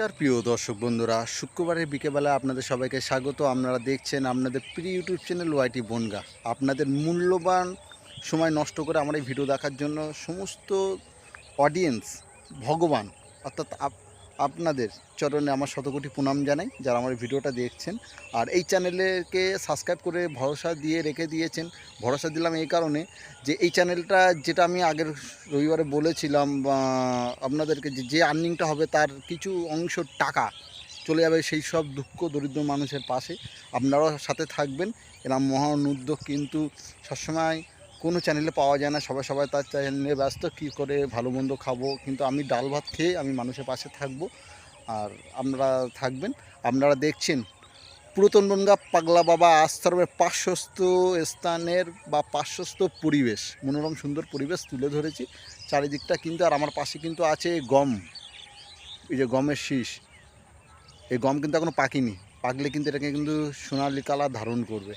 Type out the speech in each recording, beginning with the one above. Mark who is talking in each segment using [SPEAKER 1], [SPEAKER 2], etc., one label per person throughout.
[SPEAKER 1] নমস্কার, প্রিয় দর্শক বন্ধুরা। শুক্রবারের বিকেবেলা আপনাদের সবাইকে স্বাগত। আপনারা দেখছেন আপনাদের প্রিয় ইউটিউব চ্যানেল ওয়াইটি বনগা। আপনাদের মূল্যবান সময় নষ্ট করে আমার এই ভিডিও দেখার জন্য সমস্ত অডিয়েন্স ভগবান, অর্থাৎ আপনাদের চরণে আমার শতকোটি প্রণাম জানাই যারা আমার ভিডিওটা দেখছেন। আর এই চ্যানেলকে সাবস্ক্রাইব করে ভরসা দিয়ে রেখে দিয়েছেন। ভরসা দিলাম এই কারণে যে এই চ্যানেলটা যেটা আমি আগের রবিবারে বলেছিলাম আপনাদেরকে যে যে আর্নিংটা হবে তার কিছু অংশ টাকা চলে যাবে সেই সব দুঃখ দরিদ্র মানুষের পাশে। আপনারাও সাথে থাকবেন। এরম মহান উদ্যোগ কিন্তু সবসময় কোনো চ্যানেলে পাওয়া যায় না, সবাই সবাই তার চ্যানেলে ব্যস্ত, কী করে ভালো মন্দ খাব? কিন্তু আমি ডাল ভাত খেয়ে আমি মানুষের পাশে থাকব। আর আপনারা থাকবেন, আপনারা দেখছেন পুরাতন বনগা পাগলা বাবা আশ্রমের পার্শ্বস্থ স্থানের বা পার্শ্বস্থ পরিবেশ। মনোরম, সুন্দর পরিবেশ তুলে ধরেছি। চারিদিকটা কিন্তু, আর আমার পাশে কিন্তু আছে গম। এই যে গমের শীষ। এই গম কিন্তু এখনও পাকেনি। পাকলে কিন্তু এটাকে কিন্তু সোনালি কালার ধারণ করবে।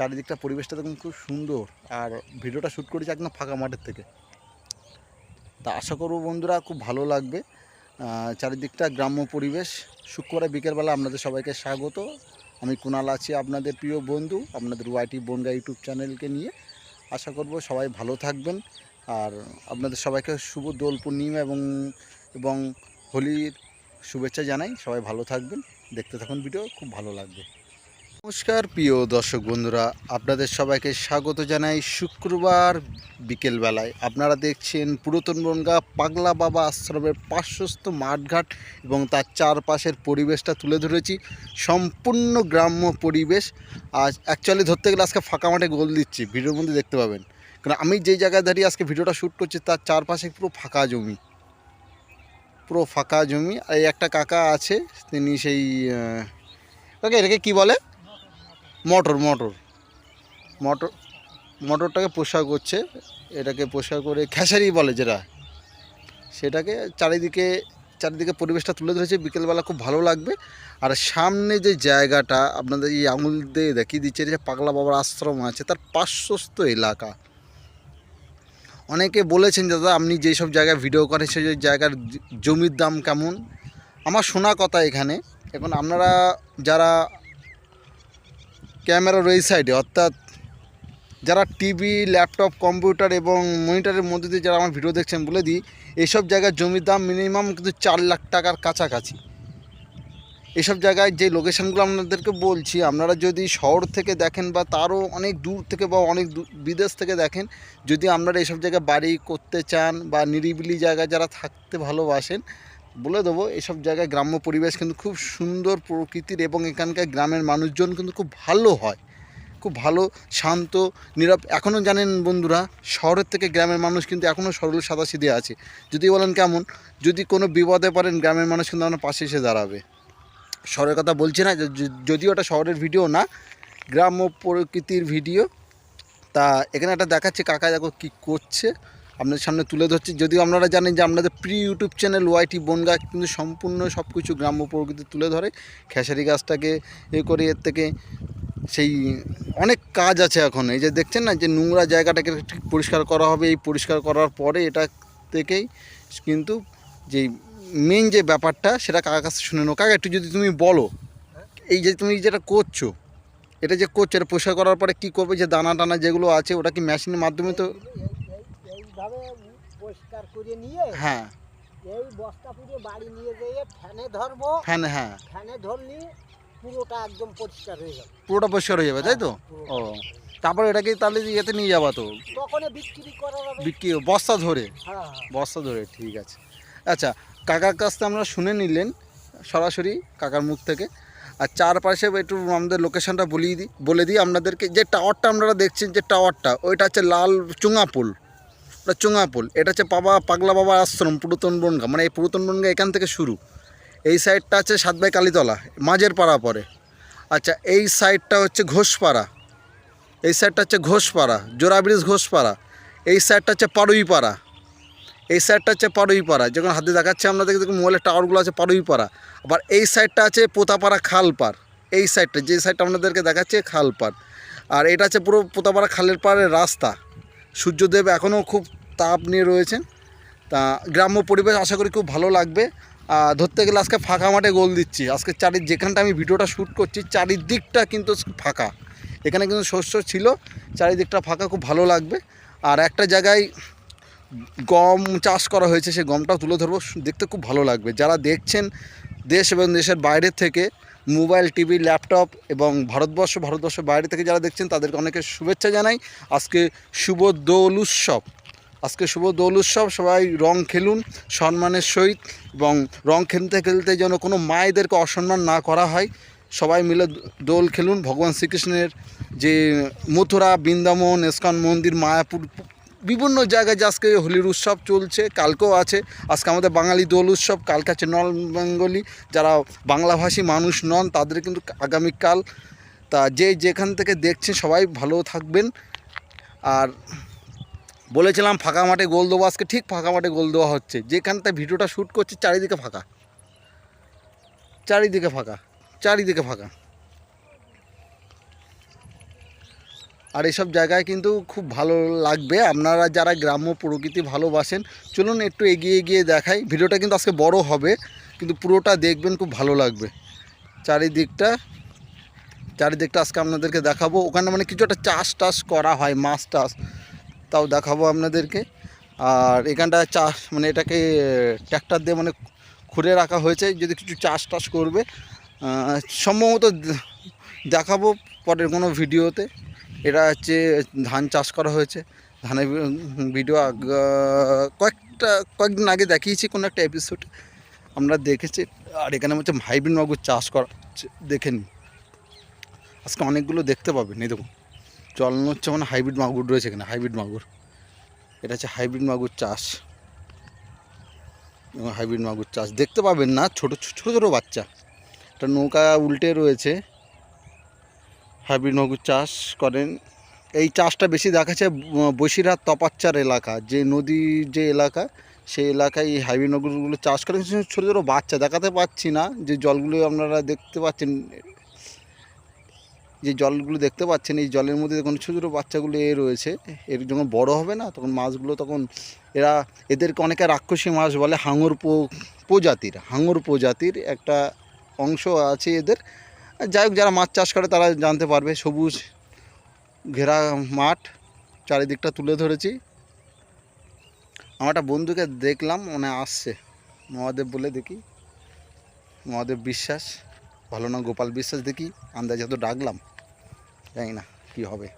[SPEAKER 1] চারিদিকটা পরিবেশটা দেখুন খুব সুন্দর। আর ভিডিওটা শ্যুট করেছি একদম ফাঁকা মাঠের থেকে। তা আশা করব বন্ধুরা খুব ভালো লাগবে। চারিদিকটা গ্রাম্য পরিবেশ। শুক্রবারে বিকেলবেলা আপনাদের সবাইকে স্বাগত। আমি কুণাল আছি আপনাদের প্রিয় বন্ধু, আপনাদের ওয়াইটি বনগা ইউটিউব চ্যানেলকে নিয়ে। আশা করব সবাই ভালো থাকবেন। আর আপনাদের সবাইকে শুভ দোল পূর্ণিমা এবং এবং হোলির শুভেচ্ছা জানাই। সবাই ভালো থাকবেন। দেখতে থাকুন ভিডিও, খুব ভালো লাগবে। নমস্কার, প্রিয় দর্শক বন্ধুরা, আপনাদের সবাইকে স্বাগত জানাই শুক্রবার বিকেলবেলায়। আপনারা দেখছেন পুরাতন বনগা পাগলা বাবা আশ্রমের পার্শ্বস্থ মাঠঘাট এবং তার চারপাশের পরিবেশটা তুলে ধরেছি। সম্পূর্ণ গ্রাম্য পরিবেশ। আজ অ্যাকচুয়ালি ধরতে গেলে আজকে ফাঁকা মাঠে গোল দিচ্ছি, ভিডিওর মধ্যে দেখতে পাবেন। কারণ আমি যেই জায়গায় দাঁড়িয়ে আজকে ভিডিওটা শ্যুট করছি, তার চারপাশে পুরো ফাঁকা জমি। পুরো ফাঁকা জমি। আর একটা কাকা আছে, তিনি সেই ওকে এটাকে কি বলে? মটর মটর। মটর, মটরটাকে পোষা করছে, এটাকে পোষা করে খেসারি বলে যেটা। সেটাকে চারিদিকে চারিদিকে পরিবেশটা তুলে ধরেছে, বিকেলবেলা খুব ভালো লাগবে। আর সামনে যে জায়গাটা আপনাদের এই আঙুল দিয়ে দেখিয়ে দিচ্ছে যে পাগলা বাবার আশ্রম আছে, তার পার্শ্বস্থ এলাকা। অনেকে বলেছেন, দাদা, আপনি যেই সব জায়গায় ভিডিও করেন, সেই জায়গার জমির দাম কেমন? আমার শোনা কথা এখানে। এখন আপনারা যারা ক্যামেরার ওই সাইডে, অর্থাৎ যারা টিভি, ল্যাপটপ, কম্পিউটার এবং মনিটরের মধ্যে দিয়ে যারা আমার ভিডিও দেখছেন বলে দিই, এসব জায়গায় জমির দাম মিনিমাম কিন্তু চার লাখ টাকার কাছাকাছি। এসব জায়গায় যে লোকেশনগুলো আপনাদেরকে বলছি, আপনারা যদি শহর থেকে দেখেন বা তারও অনেক দূর থেকে বা অনেক বিদেশ থেকে দেখেন, যদি আপনারা এসব জায়গায় বাড়ি করতে চান বা নিরিবিলি জায়গায় যারা থাকতে ভালোবাসেন বলে দেবো, এসব জায়গায় গ্রাম্য পরিবেশ কিন্তু খুব সুন্দর প্রকৃতির এবং এখানকার গ্রামের মানুষজন কিন্তু খুব ভালো হয়। খুব ভালো, শান্ত, নীরব। এখনও জানেন বন্ধুরা, শহরের থেকে গ্রামের মানুষ কিন্তু এখনও সরল সাদাসিধে আছে। যদি বলেন কেমন? যদি কোনো বিপদে পারেন গ্রামের মানুষ কিন্তু আপনার পাশে এসে দাঁড়াবে। শহরের কথা বলছি না যদিও ওটা শহরের ভিডিও না, গ্রাম্য প্রকৃতির ভিডিও। তা এখানে একটা দেখাচ্ছে, কাকা দেখো কী করছে। আপনাদের সামনে তুলে ধরছি। যদিও আপনারা জানেন যে আপনাদের প্রি ইউটিউব চ্যানেল ওয়াইটি বনগা কিন্তু সম্পূর্ণ সব কিছু গ্রাম্য প্রকৃতি তুলে ধরে। খেসারি গাছটাকে এ করে এর থেকে সেই অনেক কাজ আছে এখন। এই যে দেখছেন না যে নোংরা জায়গাটাকে ঠিক পরিষ্কার করা হবে, এই পরিষ্কার করার পরে এটা থেকেই কিন্তু যেই মেন যে ব্যাপারটা সেটা কাকার কাছে শুনে নেব কাকা, একটু যদি তুমি বলো, এই যে তুমি যেটা করছ, এটা যে করছ, এটা পরিষ্কার করার পরে কী করবে? যে দানা টানা যেগুলো আছে, ওটা কি মেশিনের মাধ্যমে তো
[SPEAKER 2] এই- পরিষ্কার করে নিয়ে
[SPEAKER 1] হ্যাঁ।
[SPEAKER 2] এই বস্তা পুরো বাড়ি নিয়ে যেয়ে ফ্যানে ধরবো।
[SPEAKER 1] ফ্যান হ্যাঁ।
[SPEAKER 2] ফ্যানে ধরলি পুরোটা একদম পরিষ্কার হয়ে যাবে।
[SPEAKER 1] পুরোটা পরিষ্কার হয়ে যাবে তাই তো? ও তারপর এটাকে তাহলে ইয়েতে নিয়ে যাবা তো?
[SPEAKER 2] তখন বিক্রি করা যাবে
[SPEAKER 1] বিক্রি বস্তা ধরে?
[SPEAKER 2] হ্যাঁ হ্যাঁ।
[SPEAKER 1] বস্তা ধরে ঠিক আছে। আচ্ছা কাকার কাছ থেকে আমরা শুনে নিলেন সরাসরি কাকার মুখ থেকে। আর চারপাশে একটু আমাদের লোকেশনটা বলিয়ে দিই বলে দিই আপনাদেরকে যে টাওয়ারটা আপনারা দেখছেন যে টাওয়ারটা ওইটা হচ্ছে লাল চুঙাপুল ওটা চুঙাপুল। এটা হচ্ছে বাবা পাগলা বাবা আশ্রম, পুরাতন বনগা। মানে এই পুরাতন বনগা এখান থেকে শুরু। এই সাইডটা আছে সাতবাই কালীতলা, মাঝের পাড়া পরে। আচ্ছা এই সাইডটা হচ্ছে ঘোষপাড়া। এই সাইডটা হচ্ছে ঘোষপাড়া জোড়া ব্রিজ ঘোষপাড়া। এই সাইডটা হচ্ছে পাড়ুইপাড়া। এই সাইডটা হচ্ছে পাড়ুইপাড়া। যখন হাতে দেখাচ্ছে আপনাদের দেখুন মোবাইলের টাওয়ারগুলো আছে পাড়ুইপাড়া। আবার এই সাইডটা আছে পোতাপাড়া খালপাড়। এই সাইডটা, যে সাইডটা আপনাদেরকে দেখাচ্ছে, খালপাড়। আর এটা হচ্ছে পুরো পোতাপাড়া খালের পাড়ের রাস্তা। সূর্যদেব এখনও খুব তাপ নিয়ে রয়েছেন। তা গ্রাম্য পরিবেশ আশা করি খুব ভালো লাগবে। ধরতে গেলে আজকে ফাঁকা মাঠে গোল দিচ্ছি। আজকে চারি, যেখানটা আমি ভিডিওটা শ্যুট করছি, চারিদিকটা কিন্তু ফাঁকা। এখানে কিন্তু শস্য ছিল, চারিদিকটা ফাঁকা, খুব ভালো লাগবে। আর একটা জায়গায় গম চাষ করা হয়েছে সেই গমটাও তুলে ধরবো। দেখতে খুব ভালো লাগবে। যারা দেখছেন দেশ এবং দেশের বাইরে থেকে মোবাইল, টিভি, ল্যাপটপ এবং ভারতবর্ষ ভারতবর্ষের বাইরে থেকে যারা দেখছেন, তাদেরকে অনেকে শুভেচ্ছা জানাই। আজকে শুভ দোল উৎসব। আজকে শুভ দোল উৎসব, সবাই রং খেলুন, সম্মানের সহিত এবং রং খেলতে খেলতে যেন কোনো মায়েদেরকে অসম্মান না করা হয়। সবাই মিলে দোল খেলুন। ভগবান শ্রীকৃষ্ণের যে মথুরা, বৃন্দাবন, ইস্কন মন্দির, মায়াপুর বিভিন্ন জায়গায় যে আজকে হোলির উৎসব চলছে, কালকেও আছে। আজকে আমাদের বাঙালি দোল উৎসব, কালকে আছে নন বেঙ্গলি যারা বাংলাভাষী মানুষ নন, তাদের কিন্তু আগামীকাল। তা যে যেখান থেকে দেখছেন, সবাই ভালো থাকবেন। আর বলেছিলাম, ফাঁকা মাঠে গোল দেবো আজকে। ঠিক ফাঁকা মাঠে গোল দেওয়া হচ্ছে। যেখানটা ভিডিওটা শ্যুট করছে, চারিদিকে ফাঁকা। চারিদিকে ফাঁকা। চারিদিকে ফাঁকা। আর এইসব জায়গায় কিন্তু খুব ভালো লাগবে। আপনারা যারা গ্রাম্য প্রকৃতি ভালোবাসেন, চলুন একটু এগিয়ে এগিয়ে দেখাই। ভিডিওটা কিন্তু আজকে বড় হবে, কিন্তু পুরোটা দেখবেন খুব ভালো লাগবে। চারিদিকটা চারিদিকটা আজকে আপনাদেরকে দেখাবো। ওখানে মানে কিছু একটা চাষ টাস করা হয়, মাছ টাস, তাও দেখাবো আপনাদেরকে। আর এখানটা চাষ মানে এটাকে ট্র্যাক্টর দিয়ে মানে খুঁড়ে রাখা হয়েছে, যদি কিছু চাষ টাস করবে। সম্ভবত দেখাবো পরের কোনো ভিডিওতে। এটা হচ্ছে ধান চাষ করা হয়েছে। ধানের ভিডিও কয়েকটা, কয়েকদিন আগে দেখিয়েছি কোনো একটা এপিসোড আমরা দেখেছি, আর এখানে হচ্ছে হাইব্রিড মাগুর চাষ করা দেখে নিন। আজকে অনেকগুলো দেখতে পাবেন, এই দেখুন। জল হচ্ছে মানে হাইব্রিড মাগুর রয়েছে এখানে, হাইব্রিড মাগুর। এটা হচ্ছে হাইব্রিড মাগুর চাষ। এবং হাইব্রিড মাগুর চাষ। দেখতে পাবেন না ছোট ছোট, ছোটো বাচ্চা। একটা নৌকা উল্টে রয়েছে। হাইব্রিড মাগুর চাষ করেন। এই চাষটা বেশি দেখাচ্ছে বসিরহাট তপাচ্চার এলাকা। যে নদীর যে এলাকা, সেই এলাকায় এই হাইব্রিড মাগুরগুলো চাষ করেন। ছোটো ছোটো বাচ্চা, দেখাতে পাচ্ছি না যে জলগুলো আপনারা দেখতে পাচ্ছেন। যে জলগুলো দেখতে পাচ্ছেন, এই জলের মধ্যে দেখুন ছোটো ছোটো বাচ্চাগুলো এ রয়েছে, এর যখন বড় হবে না, তখন মাছগুলো তখন এরা, এদেরকে অনেকে রাক্ষসী মাছ বলে হাঙর প্রজাতির। হাঙর প্রজাতির একটা অংশ আছে এদের। যাই হোক, যারা মাছ চাষ করে তারা জানতে পারবে, সবুজ ঘেরা মাঠ, চারিদিকটা তুলে ধরেছি। আমার একটা বন্ধুকে দেখলাম মানে আসছে। মহাদেব বলে দেখি। মহাদেব বিশ্বাস, ভালো না গোপাল বিশ্বাস দেখি, আন্দাজে তো ডাকলাম। জানি না কী হবে।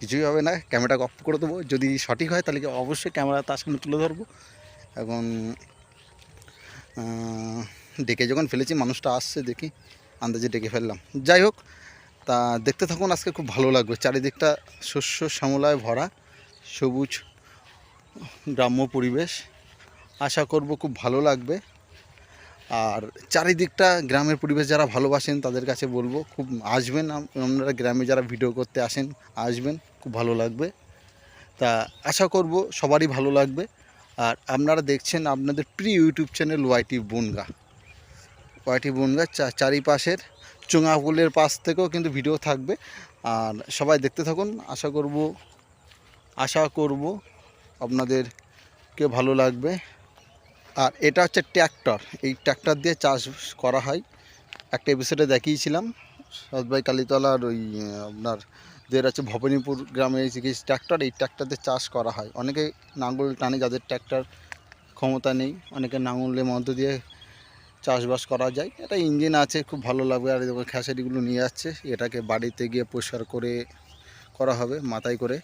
[SPEAKER 1] কিছুই হবে না ক্যামেরা অফ করে দেবো। যদি সঠিক হয়, তাহলে কি অবশ্যই ক্যামেরা তার সামনে তুলে ধরবো। এখন ডেকে যখন ফেলেছি, মানুষটা আসছে দেখি। আন্দাজে ডেকে ফেললাম। যাই হোক, তা দেখতে থাকুন, আজকে খুব ভালো লাগবে। চারিদিকটা শস্য শ্যামলায় ভরা, সবুজ গ্রাম্য পরিবেশ। আশা করব খুব ভালো লাগবে। আর চারিদিকটা গ্রামের পরিবেশ যারা ভালোবাসেন, তাদের কাছে বলব, খুব আসবেন আপনারা গ্রামে যারা ভিডিও করতে আসেন, আসবেন, খুব ভালো লাগবে। তা আশা করব সবারই ভালো লাগবে। আর আপনারা দেখছেন আপনাদের প্রিয় YouTube channel YT Bonga. Bonga? চা- চারিপাশের চুঙাপুলের পাশ থেকেও কিন্তু ভিডিও থাকবে। আর সবাই দেখতে থাকুন। আশা করব আশা করব আপনাদেরকে ভালো লাগবে। আর এটা হচ্ছে ট্র্যাক্টর। এই ট্র্যাক্টর দিয়ে চাষ করা হয়। একটা এপিসোডে দেখিয়েছিলাম। সদবাই কালীতলার ওই, আপনার দের আছে ভবানীপুর গ্রামে এই যে ট্র্যাক্টর, এই ট্র্যাক্টর দিয়ে চাষ করা হয়। অনেকে নাঙ্গল টানে, যাদের ট্র্যাক্টর ক্ষমতা নেই, অনেকে নাঙলের মধ্য দিয়ে চাষবাস করা যায়। এটা ইঞ্জিন আছে, খুব ভালো লাগবে। আর দেখো খেসারিগুলো নিয়ে যাচ্ছে এটাকে বাড়িতে গিয়ে পরিষ্কার করে করা হবে, মাথায় করে।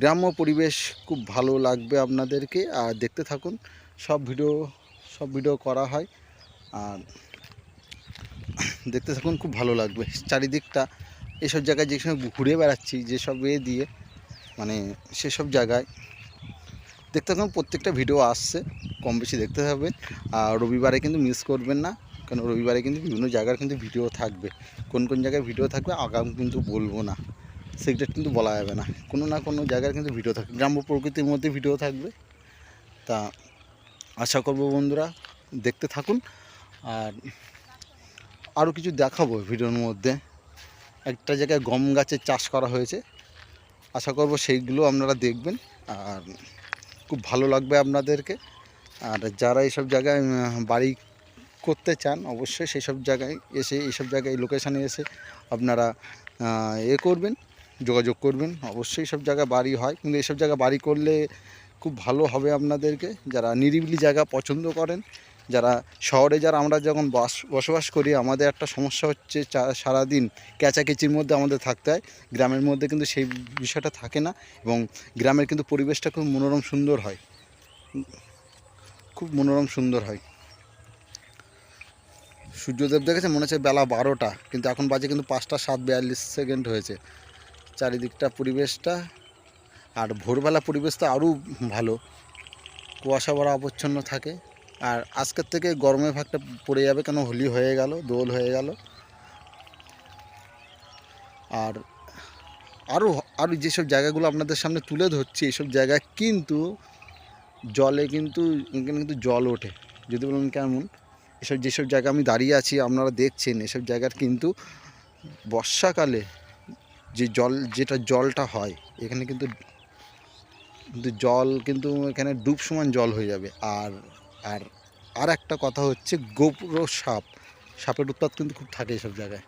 [SPEAKER 1] গ্রাম্য পরিবেশ খুব ভালো লাগবে আপনাদেরকে। আর দেখতে থাকুন, সব ভিডিও সব ভিডিও করা হয়। আর দেখতে থাকুন, খুব ভালো লাগবে। চারিদিকটা এসব জায়গায় যে সময় ঘুরে বেড়াচ্ছি, যেসব এ দিয়ে মানে সেসব জায়গায় দেখতে থাকুন, প্রত্যেকটা ভিডিও আসছে, কম বেশি দেখতে হবে। আর রবিবারে কিন্তু মিস করবেন না, কারণ রবিবারে কিন্তু বিভিন্ন জায়গার কিন্তু ভিডিও থাকবে। কোন কোন জায়গায় ভিডিও থাকবে, আগাম কিন্তু বলব না। সিক্রেট কিন্তু বলা যাবে না। কোনো না কোনো জায়গার কিন্তু ভিডিও থাকবে। গ্রাম্য প্রকৃতির মধ্যে ভিডিও থাকবে। তা আশা করব বন্ধুরা, দেখতে থাকুন। আর আরও কিছু দেখাবো ভিডিওর মধ্যে। একটা জায়গায় গম গাছের চাষ করা হয়েছে। আশা করব সেইগুলো আপনারা দেখবেন। আর খুব ভালো লাগবে আপনাদেরকে। আর যারা এইসব জায়গায় বাড়ি করতে চান, অবশ্যই সেই সব জায়গায় এসে এইসব জায়গায় লোকেশানে এসে আপনারা এ করবেন, যোগাযোগ করবেন। অবশ্যই সব জায়গায় বাড়ি হয়, কিন্তু এইসব জায়গায় বাড়ি করলে খুব ভালো হবে আপনাদেরকে। যারা নিরিবিলি জায়গা পছন্দ করেন যারা শহরে যারা আমরা যখন বাস, বসবাস করি, আমাদের একটা সমস্যা হচ্ছে সারাদিন ক্যাচাকেচির মধ্যে আমাদের থাকতে হয়। গ্রামের মধ্যে কিন্তু সেই বিষয়টা থাকে না এবং গ্রামের কিন্তু পরিবেশটা খুব মনোরম সুন্দর হয়। খুব মনোরম সুন্দর হয়। সূর্যদেব দেখেছে? মনে হচ্ছে বেলা বারোটা, কিন্তু এখন বাজে কিন্তু পাঁচটা সাত বিয়াল্লিশ সেকেন্ড হয়েছে। চারিদিকটা পরিবেশটা আর ভোরবেলা পরিবেশটা আরও ভালো। কুয়াশা ভরা, অপচ্ছন্ন থাকে। আর আজকের থেকে গরমের ভাগটা পড়ে যাবে কেন? হোলি হয়ে গেল, দোল হয়ে গেল। আর আরও আরও যেসব জায়গাগুলো আপনাদের সামনে তুলে ধরছি এইসব জায়গায় কিন্তু জলে কিন্তু, এখানে কিন্তু জল ওঠে। যদি বলেন কেমন? এসব যেসব জায়গা আমি দাঁড়িয়ে আছি, আপনারা দেখছেন, এসব জায়গার কিন্তু বর্ষাকালে যে জল, যেটা জলটা হয়, এখানে কিন্তু কিন্তু জল কিন্তু এখানে ডুব সমান জল হয়ে যাবে। আর আর আর একটা কথা হচ্ছে গোপ্র সাপ। সাপের উৎপাত কিন্তু খুব থাকে এসব জায়গায়।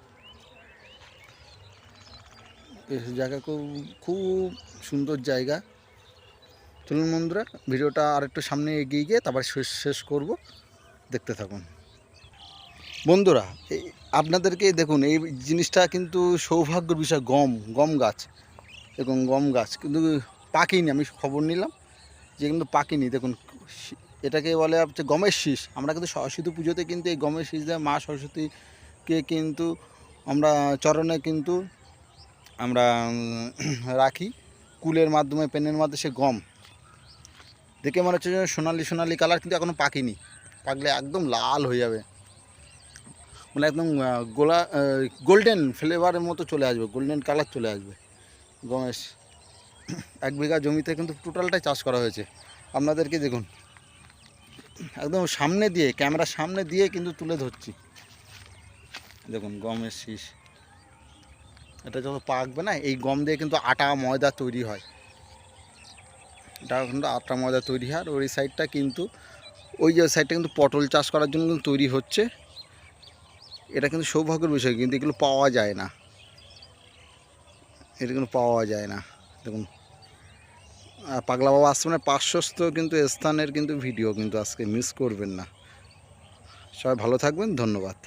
[SPEAKER 1] এসব জায়গা খুব খুব সুন্দর জায়গা। চলুন বন্ধুরা, ভিডিওটা আর একটু সামনে এগিয়ে গিয়ে তারপর শেষ শেষ করব। দেখতে থাকুন। বন্ধুরা আপনাদেরকে দেখুন, এই জিনিসটা কিন্তু সৌভাগ্যের বিষয়, গম গম গাছ। দেখুন, গম গাছ। কিন্তু পাকেনি, আমি খবর নিলাম যে কিন্তু পাকেনি। দেখুন এটাকে বলে হচ্ছে গমের শীষ। আমরা কিন্তু সরস্বতী পুজোতে কিন্তু এই গমের শীষ দিয়ে মা সরস্বতীকে কিন্তু আমরা চরণে কিন্তু আমরা রাখি। কুলের মাধ্যমে, পেনের মাধ্যমে সে গম। দেখে মনে হচ্ছে সোনালি সোনালি কালার, কিন্তু এখনও পাকেনি। পাকলে একদম লাল হয়ে যাবে। মানে একদম গোলা গোল্ডেন ফ্লেভারের মতো চলে আসবে, গোল্ডেন কালার চলে আসবে গমেশ এক বিঘা জমিতে কিন্তু টোটালটাই চাষ করা হয়েছে। আপনাদেরকে দেখুন। একদম সামনে দিয়ে ক্যামেরার সামনে দিয়ে কিন্তু তুলে ধরছি। দেখুন, গমের শীষ। এটা যত পাকবে না, এই গম দিয়ে কিন্তু আটা, ময়দা তৈরি হয়। এটা কিন্তু আটা, ময়দা তৈরি হয়। আর ওই সাইডটা কিন্তু, ওই যে সাইডটা কিন্তু পটল চাষ করার জন্য কিন্তু তৈরি হচ্ছে। এটা কিন্তু সৌভাগ্যের বিষয়, কিন্তু এগুলো পাওয়া যায় না। এটা কিন্তু পাওয়া যায় না। দেখুন পাগলা বাবা আশ্রমের পার্শ্বস্থ কিন্তু স্থানের কিন্তু ভিডিও কিন্তু আজকে মিস করবেন না। সবাই ভালো থাকবেন, ধন্যবাদ।